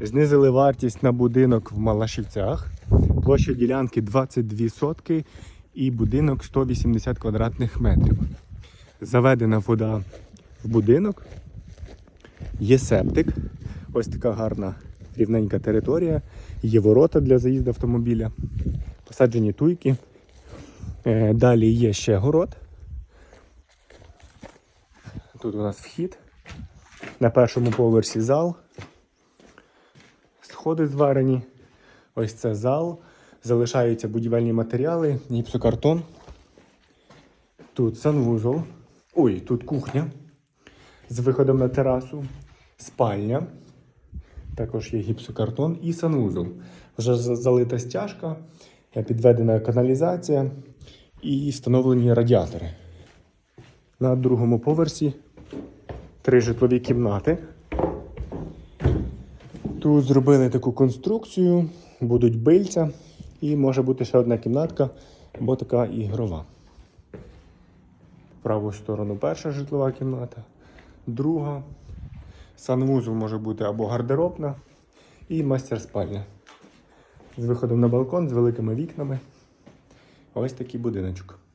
Знизили вартість на будинок в Малашівцях. Площа ділянки 22 сотки і будинок 180 квадратних метрів. Заведена вода в будинок. Є септик. Ось така гарна рівненька територія. Є ворота для заїзду автомобіля. Посаджені туйки. Е, Далі є ще город. Тут у нас вхід. На першому поверсі зал. Сходи зварені. Ось це зал. Залишаються будівельні матеріали, гіпсокартон. Тут санвузол. Ой, тут кухня з виходом на терасу, спальня. Також є гіпсокартон і санвузол. Вже залита стяжка, е, підведена каналізація і встановлені радіатори. На другому поверсі три житлові кімнати. Тут зробили таку конструкцію, будуть бильця, і може бути ще одна кімнатка, або така ігрова. Праву сторону перша житлова кімната, друга. Санвузол може бути або гардеробна і мастер-спальня. З виходом на балкон, з великими вікнами. Ось такий будиночок.